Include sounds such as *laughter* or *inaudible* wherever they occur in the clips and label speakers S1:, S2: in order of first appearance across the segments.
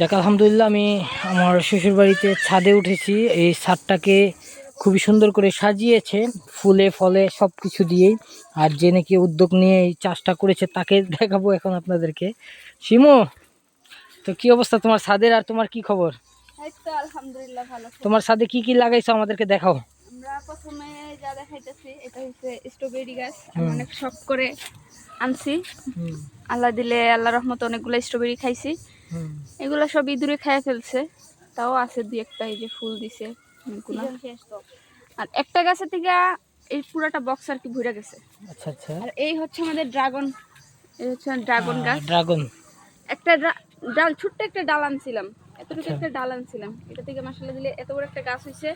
S1: যাক আলহামদুলিল্লাহ আমি আমার শ্বশুর বাড়িতে ছাদে উঠেছি। এই ছাদটাকে খুবই সুন্দর করে সাজিয়েছে ফুলে ফলে সব কিছু দিয়েই। আর যে নাকি উদ্যোগ নিয়ে এই চাষটা করেছে তাকে দেখাবো এখন আপনাদেরকে। শিমু তো কি অবস্থা তোমার ছাদের আর তোমার কি খবর?
S2: আলহামদুলিল্লাহ ভালো
S1: তোমার ছাদে কি কি লাগাইছো আমাদেরকে দেখাও।
S2: আমরা প্রথমে যা দেখাইতেছি এটা হচ্ছে স্ট্রবেরি গাছ। অনেক শখ করে আনছি। আল্লাহ দিলে আল্লাহ রহমতে অনেকগুলো স্ট্রবেরি খাইছি। এগুলো সব ইঁদুরে খাইয়া ফেলছে। তাও আছে দুই একটা এই যে ফুল দিছে অনেকগুলো আর একটা গাছের থেকে এই পুরাটা বক্স আর কি ভরে গেছে।
S1: আচ্ছা আচ্ছা।
S2: আর এই হচ্ছে আমাদের ড্রাগন এই হচ্ছে ড্রাগন গাছ।
S1: ড্রাগন
S2: একটা ড্রা- ডাল ছোট্ট একটা ডাল আনছিলাম। এতটুকু
S1: আচ্ছা।
S2: একটা ডাল আনছিলাম। এটা থেকে মশলা দিলে এত বড় একটা গাছ হয়েছে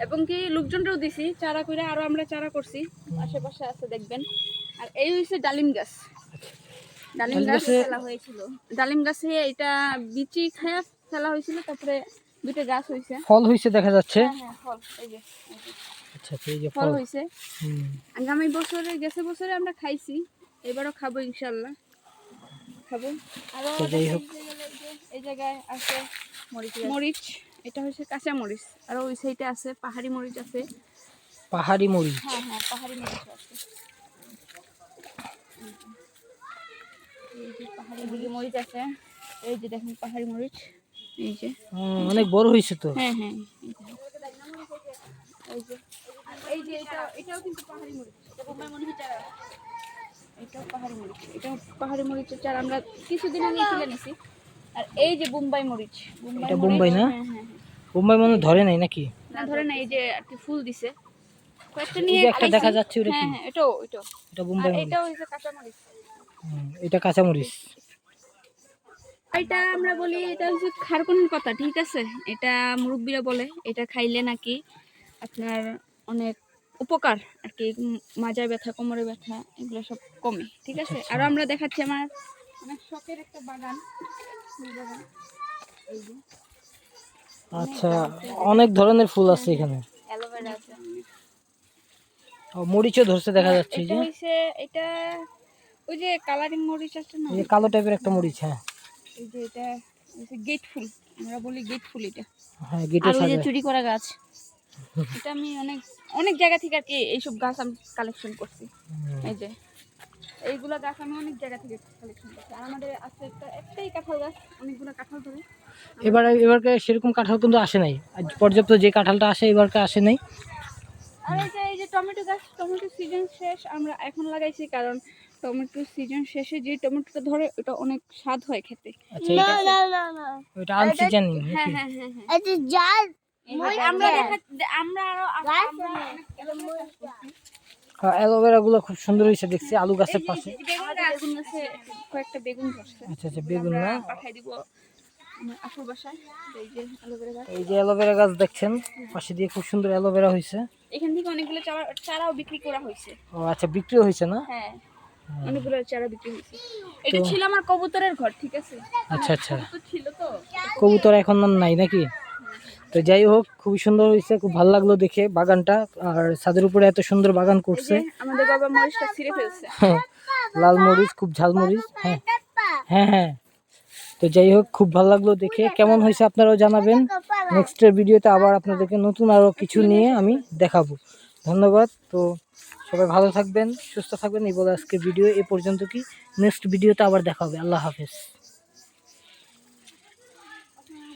S2: এবং কি লোকজনরাও দিছি চারা করে আরও আমরা চারা করছি। আশেপাশে আছে দেখবেন। আর এই হয়েছে ডালিম গাছ। ডালিম গাছ ফেলা হয়েছিল। ডালিম গাছে এটা বিচি খায়া ফেলা হয়েছিল তারপরে দুটো গাছ হয়েছে।
S1: ফল হয়েছে দেখা যাচ্ছে।
S2: হ্যাঁ হ্যাঁ ফল এই যে
S1: আচ্ছা আচ্ছা এই যে
S2: ফল
S1: ফল।
S2: হয়েছে। আগামী বছরে গেছে বছরে আমরা খাইছি এবারও খাব ইনশাল্লাহ খাব। আরও এই জায়গায় আছে মরিচ মরিচ এটা হচ্ছে কাঁচা মরিচ। আর ওই সাইডে আছে পাহাড়ি মরিচ আছে।
S1: পাহাড়ি মরিচ।
S2: হ্যাঁ হ্যাঁ পাহাড়ি মরিচ আছে। এই যে পাহাড়ি মরিচ আছে। এই যে দেখেন পাহাড়ি মরিচ। এই যে।
S1: অনেক বড় হয়েছে তো।
S2: হ্যাঁ হ্যাঁ এই যে। এই যে। আর এই যে এটা এটাও কিন্তু পাহাড়ি মরিচ। এটা বোম্বাই মরিচ চারা। এটাও পাহাড়ি মরিচ। এটা পাহাড়ি মরিচের চারা। আমরা কিছুদিন আগে তুলে নিছি। আর এই যে বোম্বাই মরিচ।
S1: এটা বোম্বাই না?
S2: হ্যাঁ হ্যাঁ হ্যাঁ।
S1: বোম্বাই মনে ধরে নাই নাকি?
S2: না ধরে না এই যে আর কি ফুল দিছে। কয়েকটা নিয়ে
S1: একটা দেখা যাচ্ছে ওটা
S2: হ্যাঁ
S1: কি?
S2: হ্যাঁ এটাও এটাও।
S1: এটা বোম্বাই
S2: এটাও কাঁচা মরিচ।
S1: এটা কাঁচা মরিচ
S2: এটা আমরা বলি এটা হচ্ছে খারকুনের পাতা ঠিক আছে? এটা মুরব্বীরা বলে এটা খাইলে নাকি আপনার অনেক উপকার আর কি মাজার ব্যথা কোমরে ব্যথা এগুলো সব কমে ঠিক আছে? আর আমরা দেখাচ্ছি আমার অনেক শখের একটা বাগান
S1: আচ্ছা অনেক ধরনের ফুল আছে এখানে।
S2: অ্যালোভেরা আছে।
S1: ও, মরিচও ধরছে দেখা যাচ্ছে এই যে।
S2: এটা ওই যে কালারিং মরিচ আছে না?
S1: এই যে কালো টাইপের একটা মরিচ হ্যাঁ।
S2: এই যে এটা গেট ফুল আমরা বলি গেট ফুল এটা।
S1: হ্যাঁ গেটে
S2: আর ওই যে চুরি করা গাছ। *laughs* এটা আমি অনেক অনেক জায়গা থেকে আর কি এইসব গাছ আমি কালেকশন করছি। এই যে এইগুলো গাছ আমি অনেক জায়গা থেকে কালেকশন করছি। আর আমাদের আছে একটা একটাই কাঁঠাল গাছ অনেকগুলো কাঁঠাল ধরে।
S1: এবার এবারকে সেরকম কাঁঠাল কিন্তু আসে নাই। আজ পর্যাপ্ত যে কাঁঠালটা আসে এবারকে আসে নাই।
S2: আর এই যে এই যে টমেটো গাছ টমেটো সিজন শেষ আমরা এখন লাগাইছি কারণ টমেটো সিজন শেষে যে টমেটোটা ধরে ওটা অনেক স্বাদ হয় খেতে।
S1: আচ্ছা এটা ওইটা আনসিজনিং
S2: হ্যাঁ হ্যাঁ হ্যাঁ হ্যাঁ। এই যে আমরা দেখা আমরা আরও অ্যালোভেরা।
S1: অ্যালোভেরা গুলো খুব সুন্দর হয়েছে দেখছি আলু গাছের পাশে।
S2: বেগুন গাছে কয়েকটা বেগুন ধরছে
S1: আচ্ছা আচ্ছা বেগুন না?
S2: পাঠাই দিব আমার আপুর বাসায়। এই যে অ্যালোভেরা গাছ।
S1: এই যে অ্যালোভেরা গাছ দেখছেন পাশে দিয়ে খুব সুন্দর অ্যালোভেরা হয়েছে।
S2: এখান থেকে অনেকগুলো চারা চারাও বিক্রি করা হয়েছে।
S1: ও আচ্ছা বিক্রিও হয়েছে না?
S2: হ্যাঁ। অনেকগুলো চারা বিক্রি হয়েছে। এটা ছিল আমার কবুতরের ঘর ঠিক আছে?
S1: আচ্ছা আচ্ছা।
S2: কবুতর ছিল তো।
S1: কবুতর এখন নাই নাকি? তো যাই হোক খুবই সুন্দর হয়েছে খুব ভালো লাগল দেখে বাগানটা। আর ছাদের উপরে এত সুন্দর বাগান করছে।
S2: আমাদের বাবা মরিচটা ছিঁড়ে ফেলছে।
S1: হ্যাঁ, লাল মরিচ খুব ঝাল মরিচ হ্যাঁ। হ্যাঁ হ্যাঁ। তো যাই হোক খুব ভালো লাগল দেখে। কেমন হয়েছে আপনারাও জানাবেন। নেক্সটের ভিডিওতে আবার আপনাদেরকে নতুন আরও কিছু নিয়ে আমি দেখাবো। ধন্যবাদ। তো সবাই ভালো থাকবেন, সুস্থ থাকবেন। এই বলে আজকে ভিডিও এ পর্যন্ত কি। নেক্সট ভিডিওতে আবার দেখা হবে। আল্লাহ হাফেজ।